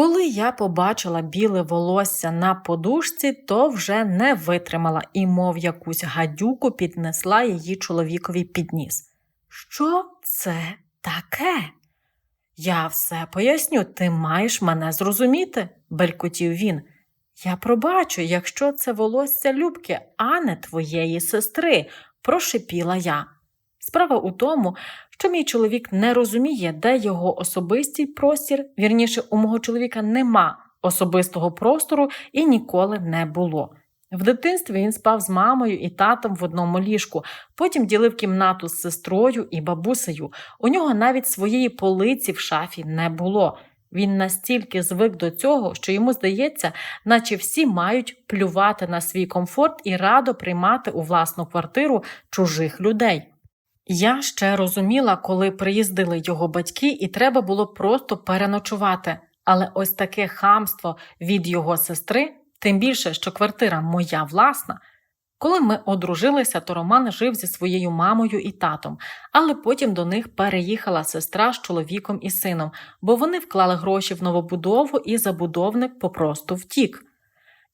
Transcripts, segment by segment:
Коли я побачила біле волосся на подушці, то вже не витримала і, мов якусь гадюку, піднесла її чоловікові під ніс. Що це таке? Я все поясню, ти маєш мене зрозуміти, белькотів він. Я пробачу, якщо це волосся Любки, а не твоєї сестри, прошипіла я. Справа у тому, що мій чоловік не розуміє, де його особистий простір, вірніше, у мого чоловіка нема особистого простору і ніколи не було. В дитинстві він спав з мамою і татом в одному ліжку, потім ділив кімнату з сестрою і бабусею. У нього навіть своєї полиці в шафі не було. Він настільки звик до цього, що йому здається, наче всі мають плювати на свій комфорт і радо приймати у власну квартиру чужих людей. Я ще розуміла, коли приїздили його батьки, і треба було просто переночувати. Але ось таке хамство від його сестри, тим більше, що квартира моя власна. Коли ми одружилися, то Роман жив зі своєю мамою і татом, але потім до них переїхала сестра з чоловіком і сином, бо вони вклали гроші в новобудову і забудовник попросту втік.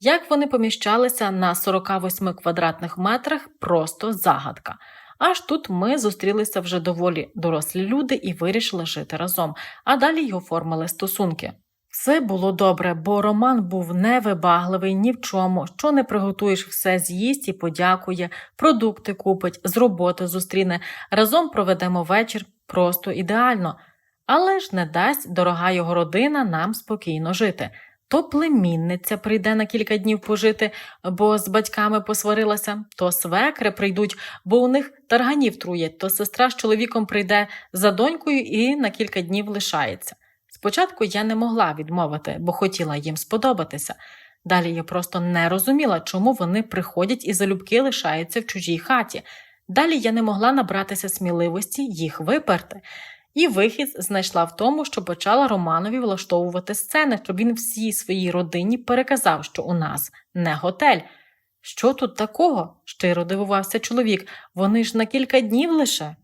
Як вони поміщалися на 48 квадратних метрах, просто загадка. Аж тут ми зустрілися вже доволі дорослі люди і вирішили жити разом, а далі й оформили стосунки. Все було добре, бо Роман був невибагливий ні в чому, що не приготуєш, все з'їсть і подякує, продукти купить, з роботи зустріне, разом проведемо вечір просто ідеально. Але ж не дасть дорога його родина нам спокійно жити. То племінниця прийде на кілька днів пожити, бо з батьками посварилася, то свекри прийдуть, бо у них тарганів труять, то сестра з чоловіком прийде за донькою і на кілька днів лишається. Спочатку я не могла відмовити, бо хотіла їм сподобатися. Далі я просто не розуміла, чому вони приходять і залюбки лишаються в чужій хаті. Далі я не могла набратися сміливості їх виперти. І вихід знайшла в тому, що почала Романові влаштовувати сцени, щоб він всій своїй родині переказав, що у нас не готель. Що тут такого? щиро дивувався чоловік. Вони ж на кілька днів лише.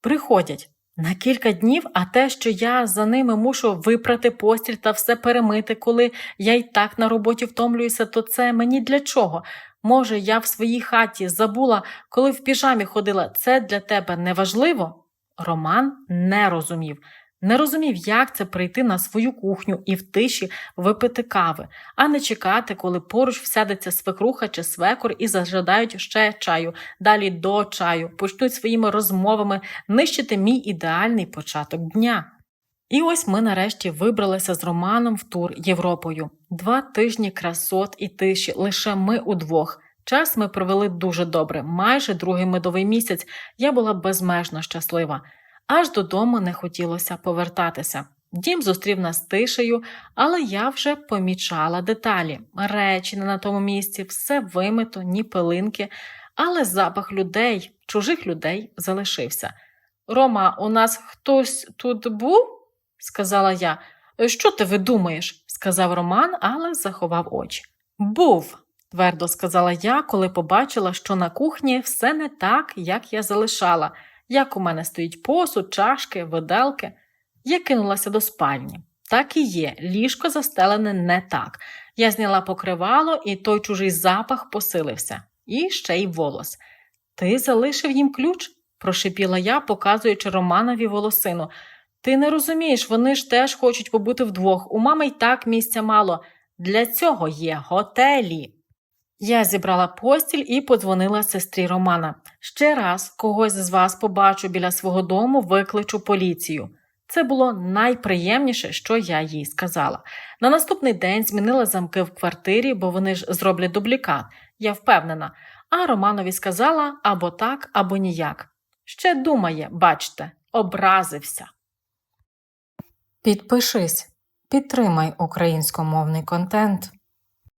Приходять. На кілька днів, а те, що я за ними мушу випрати постіль та все перемити, коли я й так на роботі втомлююся, то це мені для чого? Може, я в своїй хаті забула, коли в піжамі ходила, це для тебе не важливо? Роман не розумів. Не розумів, як це прийти на свою кухню і в тиші випити кави, а не чекати, коли поруч всядеться свекруха чи свекор і зажадають ще чаю, далі до чаю, почнуть своїми розмовами нищити мій ідеальний початок дня. І ось ми нарешті вибралися з Романом в тур Європою. Два тижні красот і тиші, лише ми удвох. Час ми провели дуже добре, майже другий медовий місяць. Я була безмежно щаслива. Аж додому не хотілося повертатися. Дім зустрів нас тишею, але я вже помічала деталі. Речі не на тому місці, все вимито, ні пилинки, але запах людей, чужих людей залишився. Рома, у нас хтось тут був? сказала я. Що ти видумаєш? сказав Роман, але заховав очі. Був, твердо сказала я, коли побачила, що на кухні все не так, як я залишала як у мене стоїть посуд, чашки, виделки. Я кинулася до спальні. Так і є, ліжко застелене не так. Я зняла покривало, і той чужий запах посилився, і ще й волос. Ти залишив їм ключ? прошипіла я, показуючи Романові волосину. Ти не розумієш, вони ж теж хочуть побути вдвох. У мами й так місця мало. Для цього є готелі. Я зібрала постіль і подзвонила сестрі Романа. Ще раз когось з вас побачу біля свого дому, викличу поліцію. Це було найприємніше, що я їй сказала. На наступний день змінила замки в квартирі, бо вони ж зроблять дублікат, я впевнена. А Романові сказала або так, або ніяк. Ще думає, бачте, образився. Підпишись, підтримай українськомовний контент.